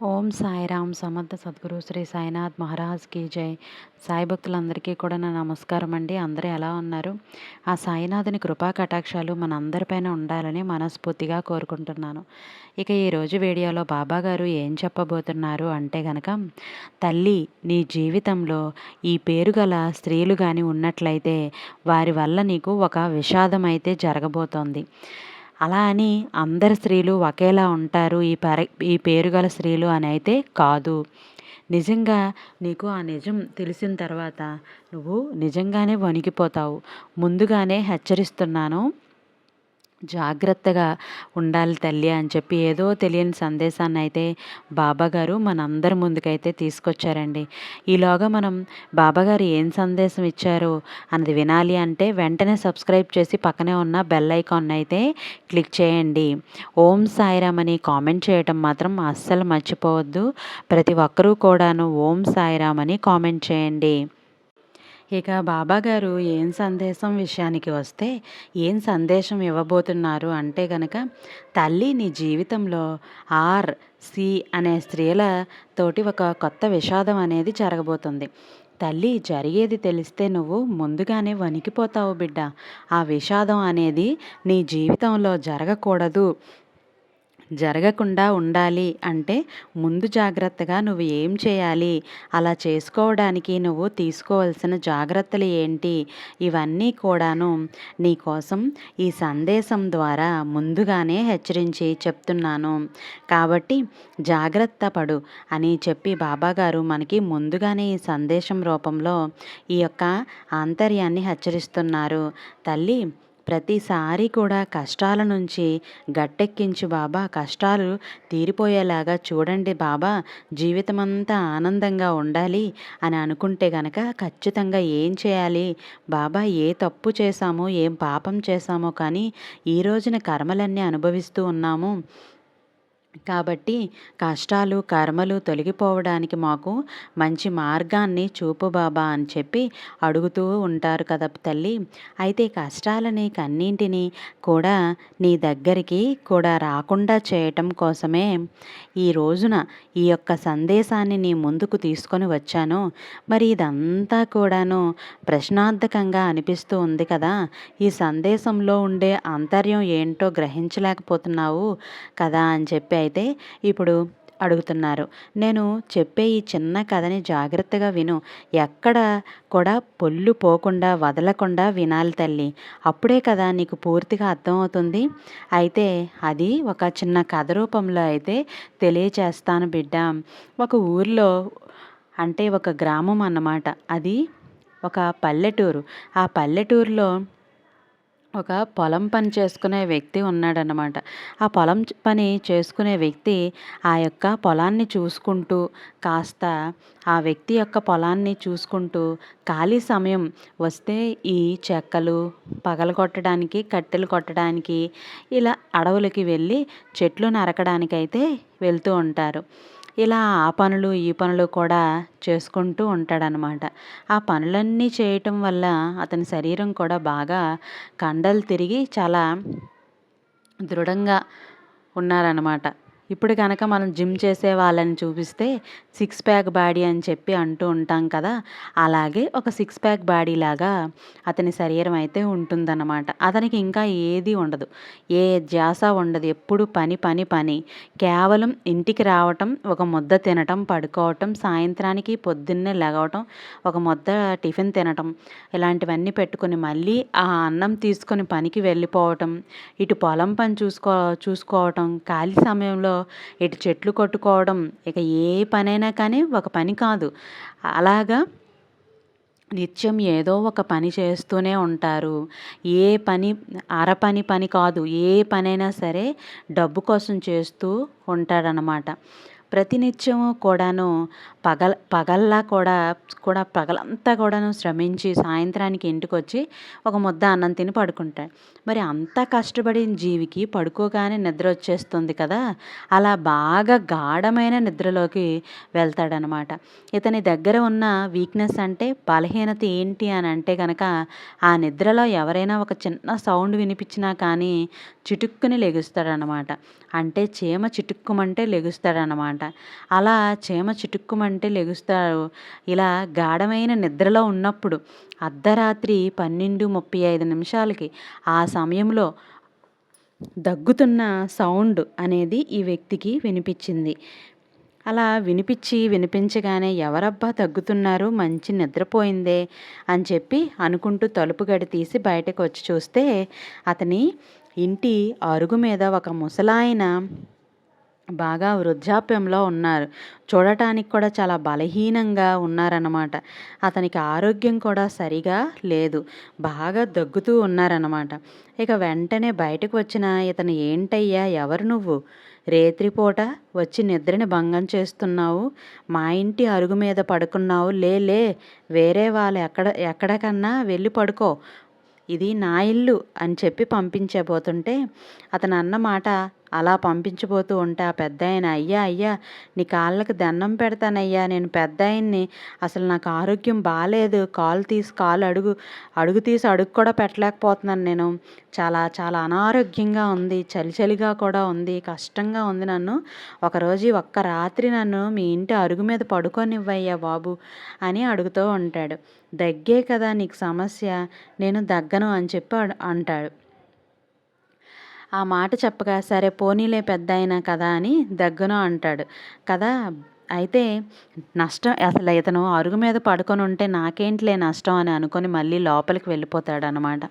ఓం సాయిరామ్ సమర్థ సద్గురు శ్రీ సాయినాథ్ మహారాజ్కి జై. సాయి భక్తులందరికీ కూడా నా నమస్కారం అండి. అందరూ ఎలా ఉన్నారు? ఆ సాయినాథుని కృపా కటాక్షాలు మనందరిపైన ఉండాలని మనస్ఫూర్తిగా కోరుకుంటున్నాను. ఇక ఈరోజు వీడియోలో బాబా గారు ఏం చెప్పబోతున్నారు అంటే గనక తల్లి నీ జీవితంలో ఈ పేరు గల స్త్రీలు కానీ ఉన్నట్లయితే వారి వల్ల నీకు ఒక విషాదం అయితే జరగబోతోంది. అలా అని అందరు స్త్రీలు ఒకేలా ఉంటారు ఈ పర ఈ పేరు గల స్త్రీలు అని అయితే కాదు. నిజంగా నీకు ఆ నిజం తెలిసిన తర్వాత నువ్వు నిజంగానే వణికిపోతావు. ముందుగానే హెచ్చరిస్తున్నాను. జాగ్రత్తగా ఉండాలి తల్లి అని చెప్పి ఏదో తెలియని సందేశాన్ని అయితే బాబాగారు మనందరి ముందుకైతే తీసుకొచ్చారండి. ఈలోగా మనం బాబాగారు ఏం సందేశం ఇచ్చారు అన్నది వినాలి అంటే వెంటనే సబ్స్క్రైబ్ చేసి పక్కనే ఉన్న బెల్ ఐకాన్ అయితే క్లిక్ చేయండి. ఓం సాయిరామ్ అని కామెంట్ చేయటం మాత్రం అస్సలు మర్చిపోవద్దు. ప్రతి ఒక్కరూ కూడాను ఓం సాయిరామ్ అని కామెంట్ చేయండి. ఇక బాబాగారు ఏం సందేశం విషయానికి వస్తే ఏం సందేశం ఇవ్వబోతున్నారు అంటే గనక తల్లి నీ జీవితంలో ఆర్ సి అనే స్త్రీల తోటి ఒక కొత్త విషాదం అనేది జరగబోతుంది. తల్లి జరిగేది తెలిస్తే నువ్వు ముందుగానే వణికిపోతావు బిడ్డ. ఆ విషాదం అనేది నీ జీవితంలో జరగకూడదు. జరగకుండా ఉండాలి అంటే ముందు జాగ్రత్తగా నువ్వు ఏం చేయాలి? అలా చేసుకోవడానికి నువ్వు తీసుకోవాల్సిన జాగ్రత్తలు ఏంటి? ఇవన్నీ కూడాను నీకోసం ఈ సందేశం ద్వారా ముందుగానే హెచ్చరించి చెప్తున్నాను. కాబట్టి జాగ్రత్త పడు అని చెప్పి బాబాగారు మనకి ముందుగానే ఈ సందేశం రూపంలో ఈ యొక్క ఆంతర్యాన్ని హెచ్చరిస్తున్నారు. తల్లి ప్రతిసారి కూడా కష్టాల నుంచి గట్టెక్కించు బాబా. కష్టాలు తీరిపోయేలాగా చూడండి బాబా. జీవితమంతా ఆనందంగా ఉండాలి అని అనుకుంటే గనక ఖచ్చితంగా ఏం చేయాలి? బాబా ఏ తప్పు చేశామో ఏం పాపం చేశామో కానీ ఈ రోజున కర్మలన్నీ అనుభవిస్తూ ఉన్నాము. కాబట్టి కష్టాలు కర్మలు తొలగిపోవడానికి మాకు మంచి మార్గాన్ని చూపు బాబా అని చెప్పి అడుగుతూ ఉంటారు కదా తల్లి. అయితే కష్టాలని కన్నింటినీ కూడా నీ దగ్గరికి కూడా రాకుండా చేయటం కోసమే ఈ రోజున ఈ యొక్క సందేశాన్ని నీ ముందుకు తీసుకొని వచ్చాను. మరి ఇదంతా కూడాను ప్రశ్నార్థకంగా అనిపిస్తూ ఉంది కదా. ఈ సందేశంలో ఉండే ఆంతర్యం ఏంటో గ్రహించలేకపోతున్నావు కదా అని చెప్పి అయితే ఇప్పుడు అడుగుతున్నారు. నేను చెప్పే ఈ చిన్న కథని జాగ్రత్తగా విను. ఎక్కడ కూడా పొల్లు పోకుండా వదలకుండా వినాలి తల్లి. అప్పుడే కదా నీకు పూర్తిగా అర్థమవుతుంది. అయితే అది ఒక చిన్న కథ రూపంలో అయితే తెలియచేస్తాను బిడ్డ. ఒక ఊర్లో అంటే ఒక గ్రామం అన్నమాట. అది ఒక పల్లెటూరు. ఆ పల్లెటూరులో ఒక పొలం పని చేసుకునే వ్యక్తి ఉన్నాడనమాట ఆ పొలం పని చేసుకునే వ్యక్తి ఆ యొక్క పొలాన్ని చూసుకుంటూ కాస్త ఆ వ్యక్తి యొక్క పొలాన్ని చూసుకుంటూ ఖాళీ సమయం వస్తే ఈ చెక్కలు పగలగొట్టడానికి కట్టెలు కొట్టడానికి ఇలా అడవులకి వెళ్ళి చెట్లు నరకడానికైతే వెళ్తూ ఉంటారు. ఇలా ఆ పనులు ఈ పనులు కూడా చేసుకుంటూ ఉంటాడనమాట. ఆ పనులన్నీ చేయటం వల్ల అతని శరీరం కూడా బాగా కండలు తిరిగి చాలా దృఢంగా ఉన్నారనమాట. ఇప్పుడు కనుక మనం జిమ్ చేసే వాళ్ళని చూపిస్తే సిక్స్ ప్యాక్ బాడీ అని చెప్పి అంటూ ఉంటాం కదా అలాగే ఒక సిక్స్ ప్యాక్ బాడీ లాగా అతని శరీరం అయితే ఉంటుందన్నమాట. అతనికి ఇంకా ఏది ఉండదు. ఏ ధ్యాస ఉండదు. ఎప్పుడు పని పని పని. కేవలం ఇంటికి రావటం ఒక ముద్ద తినటం పడుకోవటం సాయంత్రానికి పొద్దున్నే లెగవటం ఒక ముద్ద టిఫిన్ తినటం ఇలాంటివన్నీ పెట్టుకుని మళ్ళీ ఆ అన్నం తీసుకొని పనికి వెళ్ళిపోవటం ఇటు పొలం పని చూసుకో చూసుకోవటం ఖాళీ సమయంలో ఇటు చెట్లు కొట్టుకోవడం ఇక ఏ పనైనా కానీ ఒక పని కాదు. అలాగా నిత్యం ఏదో ఒక పని చేస్తూనే ఉంటారు. ఏ పని అరపని పని కాదు ఏ పనైనా సరే డబ్బు కోసం చేస్తూ ఉంటాడనమాట ప్రతినిత్యము కూడాను పగల పగల్లా కూడా కూడా పగలంతా కూడాను శ్రమించి సాయంత్రానికి ఇంటికి వచ్చి ఒక ముద్ద అన్నం తిని పడుకుంటాడు. మరి అంత కష్టపడిన జీవికి పడుకోగానే నిద్ర వచ్చేస్తుంది కదా అలా బాగా గాఢమైన నిద్రలోకి వెళ్తాడనమాట. ఇతని దగ్గర ఉన్న వీక్నెస్ అంటే బలహీనత ఏంటి అని అంటే కనుక ఆ నిద్రలో ఎవరైనా ఒక చిన్న సౌండ్ వినిపించినా కానీ చిటుక్కుని లెగుస్తాడనమాట. అంటే చీమ చిటుక్కుమంటే లెగుస్తాడనమాట. అనమాట అలా చీమ చిటుక్కుమంటే లెగుస్తారు ఇలా గాఢమైన నిద్రలో ఉన్నప్పుడు అర్ధరాత్రి పన్నెండు ముప్పై ఐదు నిమిషాలకి ఆ సమయంలో దగ్గుతున్న సౌండ్ అనేది ఈ వ్యక్తికి వినిపించింది. అలా వినిపించి వినిపించగానే ఎవరబ్బా తగ్గుతున్నారు? మంచి నిద్రపోయిందే అని చెప్పి అనుకుంటూ తలుపు గడి తీసి బయటకు వచ్చి చూస్తే అతని ఇంటి అరుగు మీద ఒక ముసలాయన బాగా వృద్ధాప్యంలో ఉన్నారు. చూడటానికి కూడా చాలా బలహీనంగా ఉన్నారన్నమాట. అతనికి ఆరోగ్యం కూడా సరిగా లేదు. బాగా దగ్గుతూ ఉన్నారన్నమాట. ఇక వెంటనే బయటకు వచ్చిన ఇతను ఏంటయ్యా ఎవరు నువ్వు? రేత్రిపూట వచ్చి నిద్రని భంగం చేస్తున్నావు? మా ఇంటి అరుగు మీద పడుకున్నావు? లే లే వేరే వాళ్ళు ఎక్కడ ఎక్కడికన్నా వెళ్ళి పడుకో. ఇది నా ఇల్లు అని చెప్పి పంపించబోతుంటే అతను అన్నమాట అలా పంపించబోతూ ఉంటే ఆ పెద్ద ఆయన అయ్యా అయ్యా నీ కాళ్ళకి దండం పెడతానయ్యా నేను పెద్ద ఆయన్ని అసలు నాకు ఆరోగ్యం బాగాలేదు కాలు తీసి కాలు అడుగు అడుగు తీసి అడుగు కూడా పెట్టలేకపోతున్నాను నేను. చాలా చాలా అనారోగ్యంగా ఉంది చలి చలిగా కూడా ఉంది కష్టంగా ఉంది నన్ను. ఒకరోజు ఒక్క రాత్రి నన్ను మీ ఇంటి అరుగు మీద పడుకోనివ్వయ్యా బాబు అని అడుగుతూ ఉంటాడు. దగ్గే కదా నీకు సమస్య నేను దగ్గను అని చెప్పి అంటాడు. ఆ మాట చెప్పగా సరే పోనీలే పెద్ద అయినా కదా అని దగ్గను అంటాడు. కదా అయితే నష్టం అసలు ఇతను అరుగు మీద పడుకొని ఉంటే నాకేంటిలే నష్టం అని అనుకొని మళ్ళీ లోపలికి వెళ్ళిపోతాడు అనమాట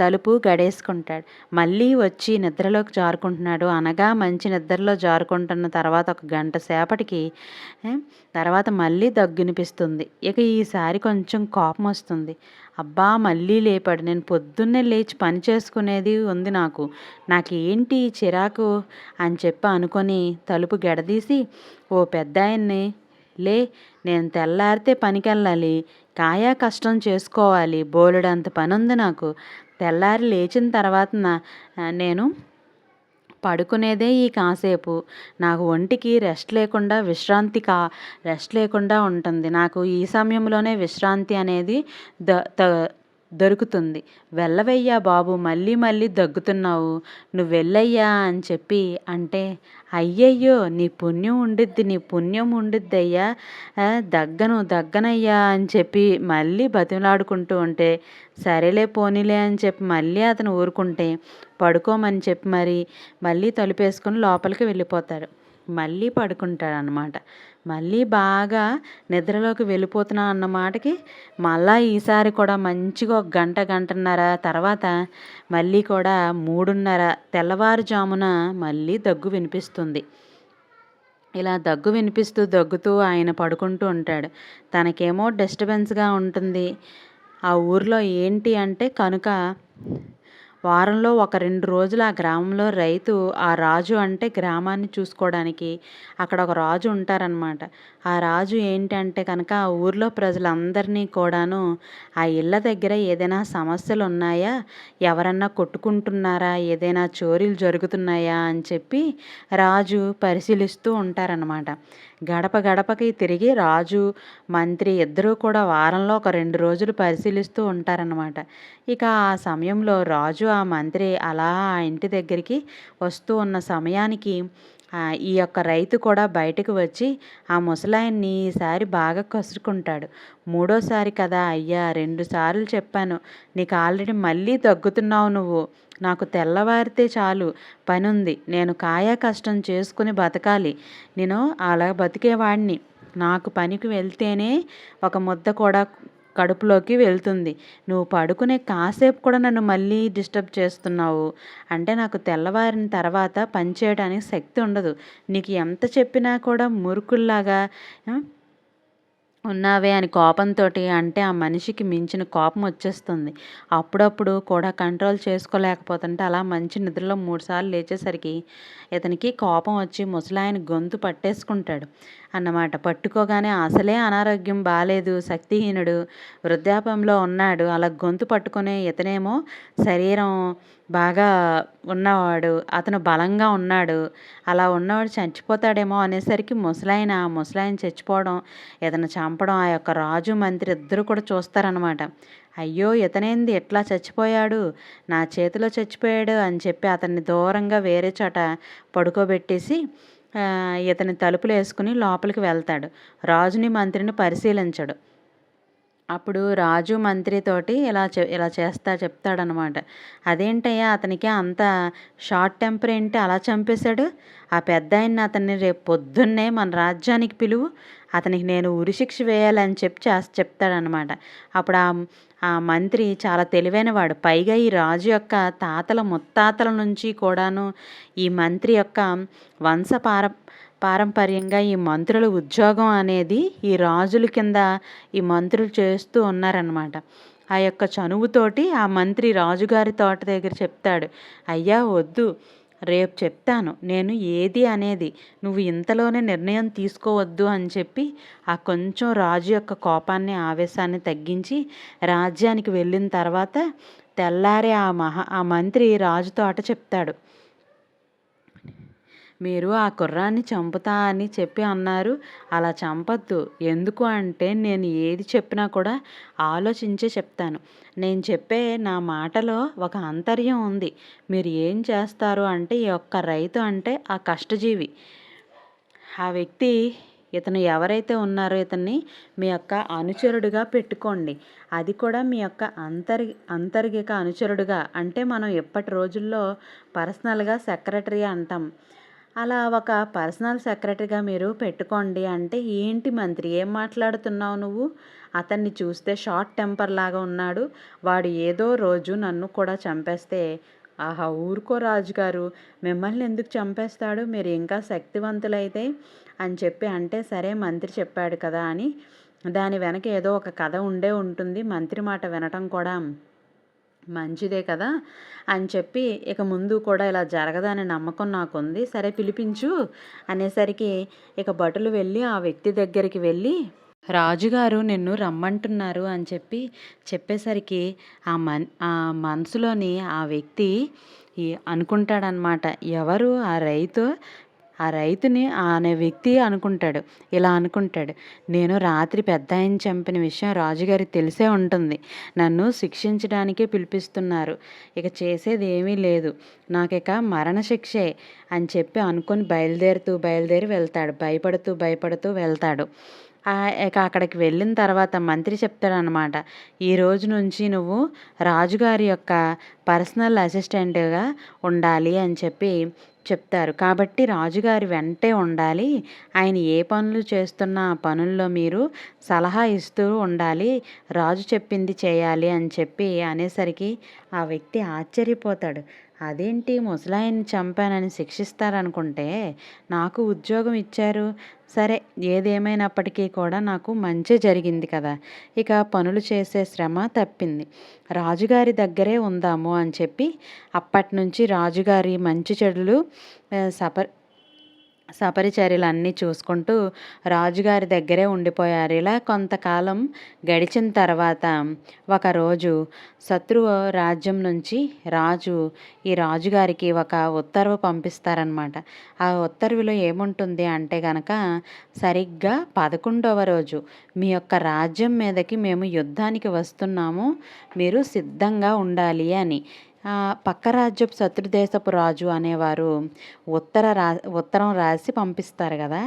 తలుపు గడేసుకుంటాడు. మళ్ళీ వచ్చి నిద్రలోకి జారుకుంటున్నాడు. అనగా మంచి నిద్రలో జారుకుంటున్న తర్వాత ఒక గంట సేపటికి తర్వాత మళ్ళీ దగ్గునిపిస్తుంది. ఇక ఈసారి కొంచెం కోపం వస్తుంది అబ్బా మళ్ళీ లేపాడు. నేను పొద్దున్నే లేచి పని చేసుకునేది ఉంది నాకు. నాకు ఏంటి చిరాకు? అని చెప్పి అనుకొని తలుపు గెడదీసి ఓ పెద్ద ఆయన్ని లే నేను తెల్లారితే పనికెళ్ళాలి. కాయా కష్టం చేసుకోవాలి. బోలెడంత పని ఉంది నాకు. తెల్లారి లేచిన తర్వాత నేను పడుకునేదే ఈ కాసేపు. నాకు ఒంటికి రెస్ట్ లేకుండా విశ్రాంతి కా రెస్ట్ లేకుండా ఉంటుంది. నాకు ఈ సమయంలోనే విశ్రాంతి అనేది ద దొరుకుతుంది. వెళ్ళవయ్యా బాబు మళ్ళీ మళ్ళీ దగ్గుతున్నావు. నువ్వు వెళ్ళయ్యా అని చెప్పి అంటే అయ్యయ్యో నీ పుణ్యం ఉండిద్ది నీ పుణ్యం ఉండిద్ది అయ్యా దగ్గను దగ్గనయ్యా అని చెప్పి మళ్ళీ బతిమలాడుకుంటూ ఉంటే సరేలే పోనీలే అని చెప్పి మళ్ళీ అతను ఊరుకుంటే పడుకోమని చెప్పి మరి మళ్ళీ తలుపేసుకొని లోపలికి వెళ్ళిపోతాడు మళ్ళీ పడుకుంటాడనమాట మళ్ళీ బాగా నిద్రలోకి వెళ్ళిపోతున్నా అన్నమాటకి మళ్ళా ఈసారి కూడా మంచిగా ఒక గంట గంటన్నర తర్వాత మళ్ళీ కూడా మూడున్నర తెల్లవారుజామున మళ్ళీ దగ్గు వినిపిస్తుంది. ఇలా దగ్గు వినిపిస్తూ దగ్గుతూ ఆయన పడుకుంటూ ఉంటాడు. తనకేమో డిస్టర్బెన్స్గా ఉంటుంది. ఆ ఊర్లో ఏంటి అంటే కనుక వారంలో ఒక రెండు రోజులు ఆ గ్రామంలో రైతు ఆ రాజు అంటే గ్రామాన్ని చూసుకోవడానికి అక్కడ ఒక రాజు ఉంటారనమాట ఆ రాజు ఏంటంటే కనుక ఆ ఊర్లో ప్రజలందరినీ కూడాను ఆ ఇళ్ళ దగ్గర ఏదైనా సమస్యలు ఉన్నాయా? ఎవరన్నా కొట్టుకుంటున్నారా? ఏదైనా చోరీలు జరుగుతున్నాయా? అని చెప్పి రాజు పరిశీలిస్తూ ఉంటారనమాట గడప గడపకి తిరిగి రాజు మంత్రి ఇద్దరూ కూడా వారంలో ఒక రెండు రోజులు పరిశీలిస్తూ ఉంటారనమాట ఇక ఆ సమయంలో రాజు ఆ మంత్రి అలా ఆ ఇంటి దగ్గరికి వస్తూ ఉన్న సమయానికి ఈ యొక్క రైతు కూడా బయటకు వచ్చి ఆ ముసలాయన్ని ఈసారి బాగా కసురుకుంటాడు. మూడోసారి కదా అయ్యా రెండు సార్లు చెప్పాను. నీకు ఆల్రెడీ మళ్ళీ తగ్గుతున్నావు నువ్వు. నాకు తెల్లవారితే చాలు. పని ఉంది నేను కాయా కష్టం చేసుకుని బతకాలి. నేను అలా బతికేవాడిని. నాకు పనికి వెళ్తేనే ఒక ముద్ద కూడా కడుపులోకి వెళ్తుంది. నువ్వు పడుకునే కాసేపు కూడా నన్ను మళ్ళీ డిస్టర్బ్ చేస్తున్నావు. అంటే నాకు తెల్లవారిన తర్వాత పనిచేయడానికి శక్తి ఉండదు. నీకు ఎంత చెప్పినా కూడా మురుకుల్లాగా ఉన్నావే అని కోపంతో అంటే ఆ మనిషికి మించిన కోపం వచ్చేస్తుంది. అప్పుడప్పుడు కూడా కంట్రోల్ చేసుకోలేకపోతుంటే అలా మంచి నిద్రలో మూడుసార్లు లేచేసరికి ఇతనికి కోపం వచ్చి ముసలాయన గొంతు పట్టేసుకుంటాడు. అన్నమాట. పట్టుకోగానే అసలే అనారోగ్యం బాగాలేదు శక్తిహీనుడు వృద్ధాపంలో ఉన్నాడు. అలా గొంతు పట్టుకునే ఇతనేమో శరీరం బాగా ఉన్నవాడు అతను బలంగా ఉన్నాడు. అలా ఉన్నవాడు చచ్చిపోతాడేమో అనేసరికి ముసలాయన ముసలాయన చచ్చిపోవడం ఇతను చంపడం ఆ యొక్క రాజు మంత్రి ఇద్దరు కూడా చూస్తారనమాట అయ్యో ఇతనేంది? ఎట్లా చచ్చిపోయాడు? నా చేతిలో చచ్చిపోయాడు అని చెప్పి అతన్ని దూరంగా వేరే చోట పడుకోబెట్టేసి ఇతని తలుపులు వేసుకుని లోపలికి వెళ్తాడు. రాజుని మంత్రిని పరిశీలించడు. అప్పుడు రాజు మంత్రితోటి ఇలా చె ఇలా చేస్తా చెప్తాడనమాట. అదేంటయ్యా అతనికి అంత షార్ట్ టెంపర్ ఏంటి అలా చంపేశాడు? ఆ పెద్ద ఆయన అతన్ని రేపు పొద్దున్నే మన రాజ్యానికి పిలువు. అతనికి నేను ఉరిశిక్ష వేయాలని చెప్పి చేస్త చెప్తాడనమాట. అప్పుడు ఆ ఆ మంత్రి చాలా తెలివైనవాడు. పైగా ఈ రాజు యొక్క తాతల ముత్తాతల నుంచి కూడాను ఈ మంత్రి యొక్క వంశపార పారంపర్యంగా ఈ మంత్రుల ఉద్యోగం అనేది ఈ రాజుల కింద ఈ మంత్రులు చేస్తూ ఉన్నారనమాట ఆ యొక్క చనువుతోటి ఆ మంత్రి రాజుగారి తోట దగ్గర చెప్తాడు అయ్యా వద్దు రేపు చెప్తాను. నేను ఏది అనేది నువ్వు ఇంతలోనే నిర్ణయం తీసుకోవద్దు అని చెప్పి ఆ కొంచెం రాజు యొక్క కోపాన్ని ఆవేశాన్ని తగ్గించి రాజ్యానికి వెళ్ళిన తర్వాత తెల్లారే ఆ మహా ఆ మంత్రి రాజుతో అట చెప్తాడు. మీరు ఆ కుర్రాన్ని చంపుతా అని చెప్పి అన్నారు. అలా చంపద్దు. ఎందుకు అంటే నేను ఏది చెప్పినా కూడా ఆలోచించే చెప్తాను. నేను చెప్పే నా మాటలో ఒక అంతర్యం ఉంది. మీరు ఏం చేస్తారు అంటే ఈ యొక్క రైతు అంటే ఆ కష్టజీవి. ఆ వ్యక్తి ఇతను ఎవరైతే ఉన్నారో ఇతన్ని మీ యొక్క అనుచరుడుగా పెట్టుకోండి. అది కూడా మీ యొక్క అంతర్ అంతర్గిక అనుచరుడుగా. అంటే మనం ఇప్పటి రోజుల్లో పర్సనల్గా సెక్రటరీ అంటాం. అలా ఒక పర్సనల్ సెక్రటరీగా మీరు పెట్టుకోండి అంటే ఏంటి మంత్రి? ఏం మాట్లాడుతున్నావు నువ్వు? అతన్ని చూస్తే షార్ట్ టెంపర్ లాగా ఉన్నాడు. వాడు ఏదో రోజు నన్ను కూడా చంపేస్తే ఆహా ఊరుకో రాజుగారు. మిమ్మల్ని ఎందుకు చంపేస్తాడు? మీరు ఇంకా శక్తివంతులైతే అని చెప్పి అంటే సరే మంత్రి చెప్పాడు కదా అని. దాని వెనక ఏదో ఒక కథ ఉండే ఉంటుంది. మంత్రి మాట వినటం కూడా మంచిదే కదా అని చెప్పి ఇక ముందు కూడా ఇలా జరగదనే నమ్మకం నాకుంది. సరే పిలిపించు అనేసరికి ఇక భటులు వెళ్ళి ఆ వ్యక్తి దగ్గరికి వెళ్ళి రాజుగారు నిన్ను రమ్మంటున్నారు అని చెప్పి చెప్పేసరికి ఆ మన్ ఆ మనసులోని ఆ వ్యక్తి అనుకుంటాడనమాట ఎవరు? ఆ రైతు? ఆ రైతుని అనే వ్యక్తి అనుకుంటాడు. ఇలా అనుకుంటాడు నేను రాత్రి పెద్ద ఆయన చంపిన విషయం రాజుగారికి తెలిసే ఉంటుంది. నన్ను శిక్షించడానికే పిలిపిస్తున్నారు. ఇక చేసేది ఏమీ లేదు. నాకు ఇక మరణశిక్షే అని చెప్పి అనుకొని బయలుదేరుతూ బయలుదేరి వెళ్తాడు. భయపడుతూ భయపడుతూ వెళ్తాడు. ఇక అక్కడికి వెళ్ళిన తర్వాత మంత్రి చెప్తాడనమాట ఈ రోజు నుంచి నువ్వు రాజుగారి యొక్క పర్సనల్ అసిస్టెంట్గా ఉండాలి అని చెప్పి చెప్తారు. కాబట్టి రాజుగారి వెంటే ఉండాలి. ఆయన ఏ పనులు చేస్తున్న ఆ పనుల్లో మీరు సలహా ఇస్తూ ఉండాలి. రాజు చెప్పింది చేయాలి అని చెప్పి అనేసరికి ఆ వ్యక్తి ఆశ్చర్యపోతాడు. అదేంటి ముసలాయన్ని చంపానని శిక్షిస్తారనుకుంటే నాకు ఉద్యోగం ఇచ్చారు. సరే ఏదేమైనప్పటికీ కూడా నాకు మంచి జరిగింది కదా. ఇక పనులు చేసే శ్రమ తప్పింది. రాజుగారి దగ్గరే ఉందాము అని చెప్పి అప్పటి నుంచి రాజుగారి మంచి చెడులు సప సపరిచర్యలు అన్నీ చూసుకుంటూ రాజుగారి దగ్గరే ఉండిపోయారు ఇలా కొంతకాలం గడిచిన తర్వాత ఒకరోజు శత్రువు రాజ్యం నుంచి రాజు ఈ రాజుగారికి ఒక ఉత్తర్వు పంపిస్తారనమాట ఆ ఉత్తర్వులో ఏముంటుంది అంటే గనక సరిగ్గా పదకొండవ రోజు మీ యొక్క రాజ్యం మీదకి మేము యుద్ధానికి వస్తున్నాము మీరు సిద్ధంగా ఉండాలి అని. పక్క రాజ్యపు శత్రుదేశపు రాజు అనేవారు ఉత్తర రా ఉత్తరం రాసి పంపిస్తారు కదా.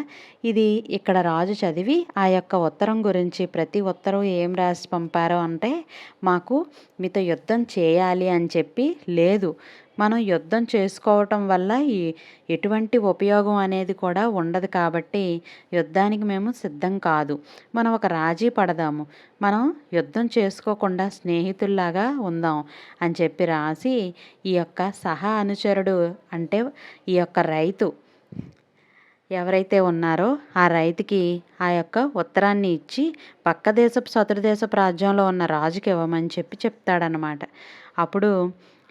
ఇది ఇక్కడ రాజు చదివి ఆ యొక్క ఉత్తరం గురించి ప్రతి ఉత్తరం ఏం రాసి పంపారో అంటే మాకు మీతో యుద్ధం చేయాలి అని చెప్పి లేదు. మనం యుద్ధం చేసుకోవటం వల్ల ఈ ఎటువంటి ఉపయోగం అనేది కూడా ఉండదు కాబట్టి యుద్ధానికి మేము సిద్ధం కాదు. మనం ఒక రాజీ పడదాము. మనం యుద్ధం చేసుకోకుండా స్నేహితుల్లాగా ఉందాం అని చెప్పి రాసి ఈ యొక్క సహా అనుచరుడు అంటే ఈ యొక్క రైతు ఎవరైతే ఉన్నారో ఆ రైతుకి ఆ యొక్క ఉత్తరాన్ని ఇచ్చి పక్క దేశపు శత్రుదేశపు రాజ్యంలో ఉన్న రాజుకి ఇవ్వమని చెప్పి చెప్తాడనమాట అప్పుడు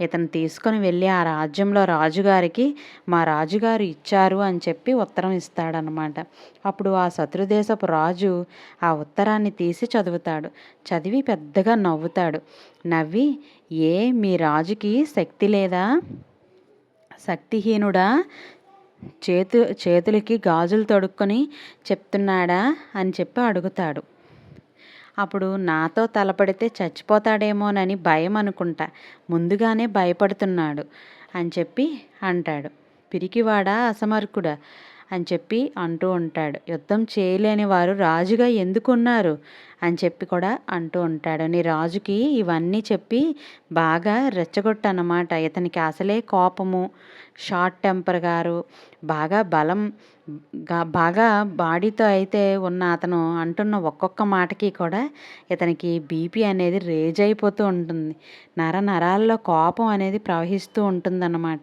ఇతను తీసుకొని వెళ్ళి ఆ రాజ్యంలో రాజుగారికి మా రాజుగారు ఇచ్చారు అని చెప్పి ఉత్తరం ఇస్తాడనమాట అప్పుడు ఆ శత్రుదేశపు రాజు ఆ ఉత్తరాన్ని తీసి చదువుతాడు. చదివి పెద్దగా నవ్వుతాడు. నవ్వి ఏ మీ రాజుకి శక్తి లేదా? శక్తిహీనుడా? చేతు చేతులకి గాజులు తొడుక్కొని చెప్తున్నాడా? అని చెప్పి అడుగుతాడు. అప్పుడు నాతో తలపడితే చచ్చిపోతాడేమోనని భయం అనుకుంటా. ముందుగానే భయపడుతున్నాడు అని చెప్పి అంటాడు. పిరికివాడా అసమర్కుడా అని చెప్పి అంటూ ఉంటాడు. యుద్ధం చేయలేని వారు రాజుగా ఎందుకున్నారు అని చెప్పి కూడా అంటూ ఉంటాడు. నీ రాజుకి ఇవన్నీ చెప్పి బాగా రెచ్చగొట్టనమాట ఇతనికి అసలే కోపము షార్ట్ టెంపర్ గారు బాగా బలం బాగా బాడీతో అయితే ఉన్న అతను అంటున్న ఒక్కొక్క మాటకి కూడా ఇతనికి బీపీ అనేది రేజ్ అయిపోతూ ఉంటుంది. నర నరాల్లో కోపం అనేది ప్రవహిస్తూ ఉంటుందన్నమాట.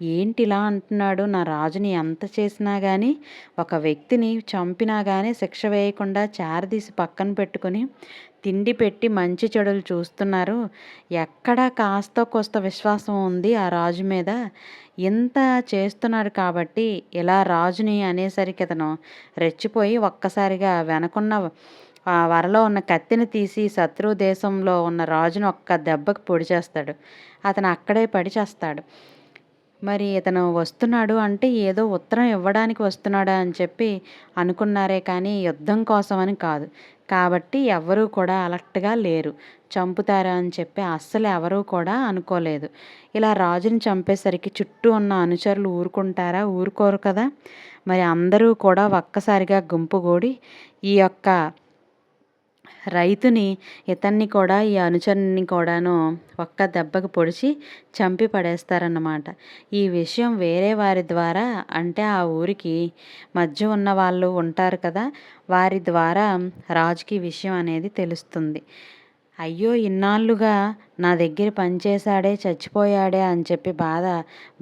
ఏంటి ఇలా అంటున్నాడు? నా రాజుని ఎంత చేసినా కానీ ఒక వ్యక్తిని చంపినా కానీ శిక్ష వేయకుండా చారదీసి పక్కన పెట్టుకొని తిండి పెట్టి మంచి చెడులు చూస్తున్నారు. ఎక్కడ కాస్త కొస్త విశ్వాసం ఉంది ఆ రాజు మీద. ఇంత చేస్తున్నాడు కాబట్టి ఇలా రాజుని అనేసరికి అతను రెచ్చిపోయి ఒక్కసారిగా వెనకున్న ఆ వరలో ఉన్న కత్తిని తీసి శత్రు దేశంలో ఉన్న రాజును ఒక్క దెబ్బకు పొడి చేస్తాడు అతను అక్కడే పడి చేస్తాడు. మరి ఇతను వస్తున్నాడు అంటే ఏదో ఉత్తరం ఇవ్వడానికి వస్తున్నాడా అని చెప్పి అనుకున్నారే కానీ యుద్ధం కోసమని కాదు. కాబట్టి ఎవరూ కూడా అలర్ట్గా లేరు. చంపుతారా అని చెప్పి అస్సలు ఎవరూ కూడా అనుకోలేదు. ఇలా రాజుని చంపేసరికి చుట్టూ ఉన్న అనుచరులు ఊరుకుంటారా? ఊరుకోరు కదా. మరి అందరూ కూడా ఒక్కసారిగా గుంపుగూడి ఈ యొక్క రైతుని ఇతన్ని కూడా ఈ అనుచరుని కూడాను ఒక్క దెబ్బకు పొడిచి చంపి పడేస్తారన్నమాట. ఈ విషయం వేరే వారి ద్వారా అంటే ఆ ఊరికి మధ్య ఉన్న వాళ్ళు ఉంటారు కదా వారి ద్వారా రాజుకి విషయం అనేది తెలుస్తుంది. అయ్యో ఇన్నాళ్ళుగా నా దగ్గర పనిచేశాడే చచ్చిపోయాడే అని చెప్పి బాధ.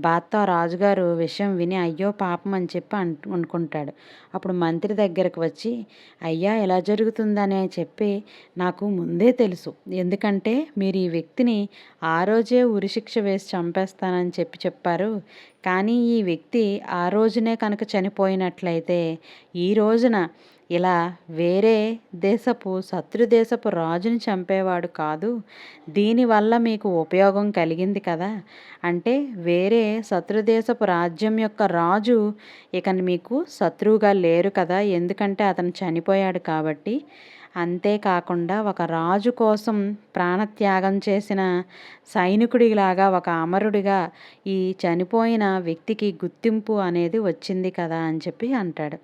బాధతో రాజుగారు విషయం విని అయ్యో పాపం అని చెప్పి అంటు అనుకుంటాడు. అప్పుడు మంత్రి దగ్గరకు వచ్చి అయ్యా ఎలా జరుగుతుందనే చెప్పి నాకు ముందే తెలుసు. ఎందుకంటే మీరు ఈ వ్యక్తిని ఆ రోజే ఉరిశిక్ష వేసి చంపేస్తానని చెప్పి చెప్పారు. కానీ ఈ వ్యక్తి ఆ రోజునే కనుక చనిపోయినట్లయితే ఈ రోజున ఇలా వేరే దేశపు శత్రుదేశపు రాజుని చంపేవాడు కాదు. దీనివల్ల మీకు ఉపయోగం కలిగింది కదా? అంటే వేరే శత్రుదేశపు రాజ్యం యొక్క రాజు ఇక మీకు శత్రువుగా లేరు కదా? ఎందుకంటే అతను చనిపోయాడు కాబట్టి. అంతేకాకుండా ఒక రాజు కోసం ప్రాణత్యాగం చేసిన సైనికుడిలాగా ఒక అమరుడిగా ఈ చనిపోయిన వ్యక్తికి గుర్తింపు అనేది వచ్చింది కదా అని చెప్పి అంటాడు.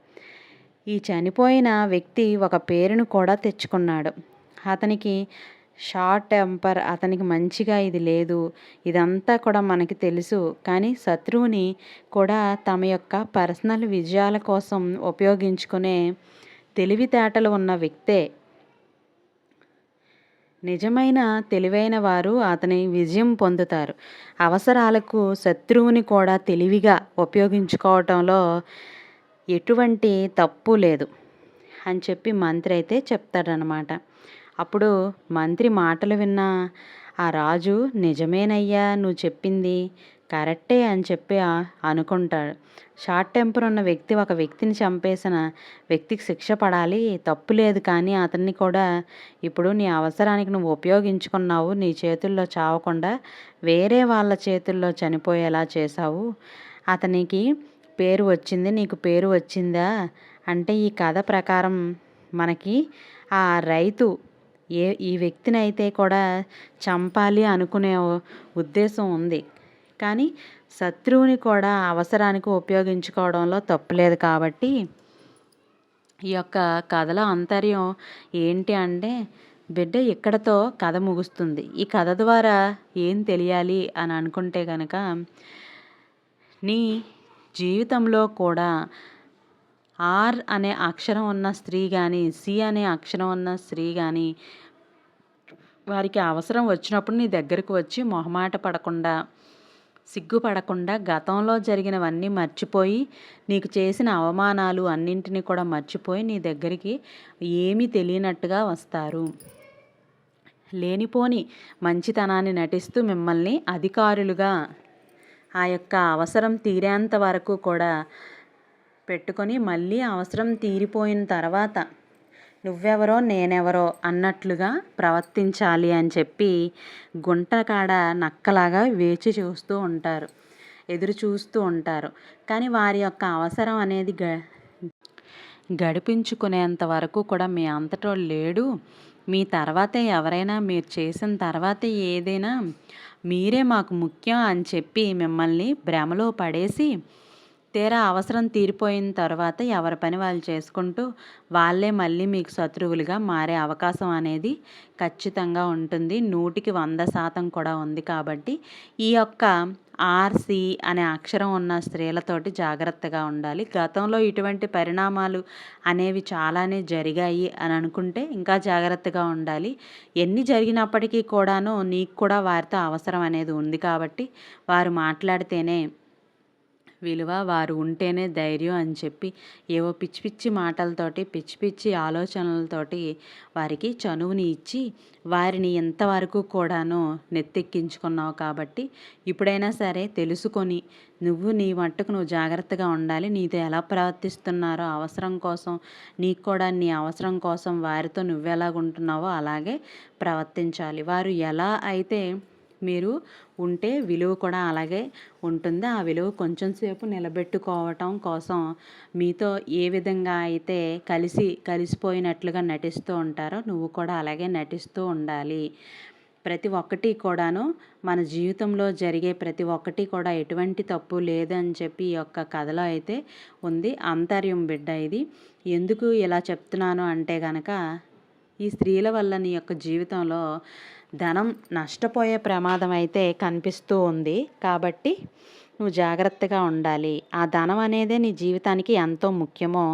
ఈ చనిపోయిన వ్యక్తి ఒక పేరును కూడా తెచ్చుకున్నాడు. అతనికి షార్ట్ టెంపర్ అతనికి మంచిగా ఇది లేదు. ఇదంతా కూడా మనకి తెలుసు. కానీ శత్రువుని కూడా తమ యొక్క పర్సనల్ విజయాల కోసం ఉపయోగించుకునే తెలివితేటలు ఉన్న వ్యక్తే. నిజమైన తెలివైన వారు అతని విజయం పొందుతారు. అవసరాలకు శత్రువుని కూడా తెలివిగా ఉపయోగించుకోవటంలో ఎటువంటి తప్పు లేదు. అని చెప్పి మంత్రి అయితే చెప్తాడనమాట అప్పుడు మంత్రి మాటలు విన్న ఆ రాజు నిజమేనయ్యా నువ్వు చెప్పింది కరెక్టే అని చెప్పి అనుకుంటాడు. షార్ట్ టెంపర్ ఉన్న వ్యక్తి ఒక వ్యక్తిని చంపేసిన వ్యక్తికి శిక్ష పడాలి తప్పు లేదు కానీ అతన్ని కూడా ఇప్పుడు నీ అవసరానికి నువ్వు ఉపయోగించుకున్నావు నీ చేతుల్లో చావకుండా వేరే వాళ్ళ చేతుల్లో చనిపోయేలా చేశావు. అతనికి పేరు వచ్చింది నీకు పేరు వచ్చిందా? అంటే ఈ కథ ప్రకారం మనకి ఆ రైతు ఏ ఈ వ్యక్తిని అయితే కూడా చంపాలి అనుకునే ఉద్దేశం ఉంది. కానీ శత్రువుని కూడా అవసరానికి ఉపయోగించుకోవడంలో తప్పులేదు కాబట్టి ఈ యొక్క కథలో అంతర్యం ఏంటి అంటే బిడ్డ ఇక్కడతో కథ ముగుస్తుంది. ఈ కథ ద్వారా ఏం తెలియాలి అని అనుకుంటే కనుక నీ జీవితంలో కూడా ఆర్ అనే అక్షరం ఉన్న స్త్రీ కానీ సి అనే అక్షరం ఉన్న స్త్రీ కానీ వారికి అవసరం వచ్చినప్పుడు నీ దగ్గరకు వచ్చి మొహమాట పడకుండా సిగ్గుపడకుండా గతంలో జరిగినవన్నీ మర్చిపోయి నీకు చేసిన అవమానాలు అన్నింటినీ కూడా మర్చిపోయి నీ దగ్గరికి ఏమీ తెలియనట్టుగా వస్తారు. లేనిపోని మంచితనాన్ని నటిస్తూ మిమ్మల్ని అధికారులుగా ఆ యొక్క అవసరం తీరేంత వరకు కూడా పెట్టుకొని మళ్ళీ అవసరం తీరిపోయిన తర్వాత నువ్వెవరో నేనెవరో అన్నట్లుగా ప్రవర్తించాలి అని చెప్పి గుంట కాడ నక్కలాగా వేచి చూస్తూ ఉంటారు ఎదురు చూస్తూ ఉంటారు. కానీ వారి యొక్క అవసరం అనేది గ గడిపించుకునేంత వరకు కూడా మీ అంతటో లేడు. మీ తర్వాతే ఎవరైనా మీరు చేసిన తర్వాతే ఏదైనా మీరే మాకు ముఖ్యం అని చెప్పి మిమ్మల్ని భ్రమలో పడేసి తీరా అవసరం తీరిపోయిన తర్వాత ఎవరి పని వాళ్ళు చేసుకుంటూ వాళ్ళే మళ్ళీ మీకు శత్రువులుగా మారే అవకాశం అనేది ఖచ్చితంగా ఉంటుంది. నూటికి వంద శాతం కూడా ఉంది కాబట్టి ఈ యొక్క ఆర్సి అనే అక్షరం ఉన్న స్త్రీలతోటి జాగ్రత్తగా ఉండాలి. గతంలో ఇటువంటి పరిణామాలు అనేవి చాలానే జరిగాయి అని అనుకుంటే ఇంకా జాగ్రత్తగా ఉండాలి. ఎన్ని జరిగినప్పటికీ కూడాను నీకు కూడా వారితో అవసరం అనేది ఉంది కాబట్టి వారు మాట్లాడితేనే విలువ వారు ఉంటేనే ధైర్యం అని చెప్పి ఏవో పిచ్చి పిచ్చి మాటలతోటి పిచ్చి పిచ్చి ఆలోచనలతోటి వారికి చనువుని ఇచ్చి వారిని ఎంతవరకు కూడాను నెత్తెక్కించుకున్నావు కాబట్టి ఇప్పుడైనా సరే తెలుసుకొని నువ్వు నీ మట్టుకు నువ్వు జాగ్రత్తగా ఉండాలి. నీతో ఎలా ప్రవర్తిస్తున్నారో అవసరం కోసం నీకు కూడా నీ అవసరం కోసం వారితో నువ్వెలాగుంటున్నావో అలాగే ప్రవర్తించాలి. వారు ఎలా అయితే మీరు ఉంటే విలువ కూడా అలాగే ఉంటుంది. ఆ విలువ కొంచెం సేపు నిలబెట్టుకోవటం కోసం మీతో ఏ విధంగా అయితే కలిసి కలిసిపోయినట్లుగా నటిస్తూ ఉంటారో నువ్వు కూడా అలాగే నటిస్తూ ఉండాలి. ప్రతి ఒక్కటి కూడాను మన జీవితంలో జరిగే ప్రతి ఒక్కటి కూడా ఎటువంటి తప్పు లేదని చెప్పి ఈ యొక్క కథలో అయితే ఉంది. అంతర్యం బిడ్డ ఇది. ఎందుకు ఇలా చెప్తున్నాను అంటే కనుక ఈ స్త్రీల వల్ల నీ యొక్క జీవితంలో ధనం నష్టపోయే ప్రమాదం అయితే కనిపిస్తూ ఉంది. కాబట్టి నువ్వు జాగ్రత్తగా ఉండాలి. ఆ ధనం అనేదే నీ జీవితానికి ఎంతో ముఖ్యమో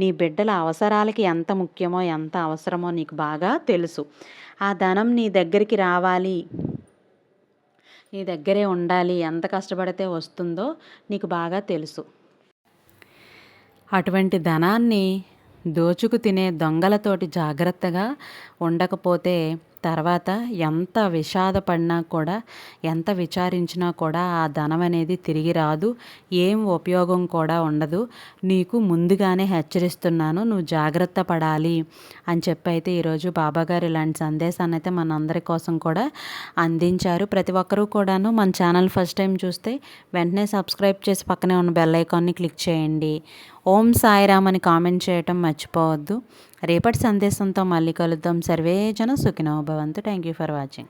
నీ బిడ్డల అవసరాలకి ఎంత ముఖ్యమో ఎంత అవసరమో నీకు బాగా తెలుసు. ఆ ధనం నీ దగ్గరికి రావాలి. నీ దగ్గరే ఉండాలి. ఎంత కష్టపడితే వస్తుందో నీకు బాగా తెలుసు. అటువంటి ధనాన్ని దోచుకు తినే దొంగలతోటి జాగ్రత్తగా ఉండకపోతే తర్వాత ఎంత విషాదపడినా కూడా ఎంత విచారించినా కూడా ఆ ధనం అనేది తిరిగి రాదు. ఏం ఉపయోగం కూడా ఉండదు. నీకు ముందుగానే హెచ్చరిస్తున్నాను నువ్వు జాగ్రత్త పడాలి అని చెప్పి అయితే ఈరోజు బాబాగారు ఇలాంటి సందేశాన్ని అయితే మనందరి కోసం కూడా అందించారు. ప్రతి ఒక్కరూ కూడాను మన ఛానల్ ఫస్ట్ టైం చూస్తే వెంటనే సబ్స్క్రైబ్ చేసి పక్కనే ఉన్న బెల్ ఐకాన్ని క్లిక్ చేయండి. ఓం సాయిరామ్ అని కామెంట్ చేయటం మర్చిపోవద్దు. రేపటి సందేశంతో మళ్ళీ కలుద్దాం. సర్వే జన సుఖినో భవంతు. Thank you for watching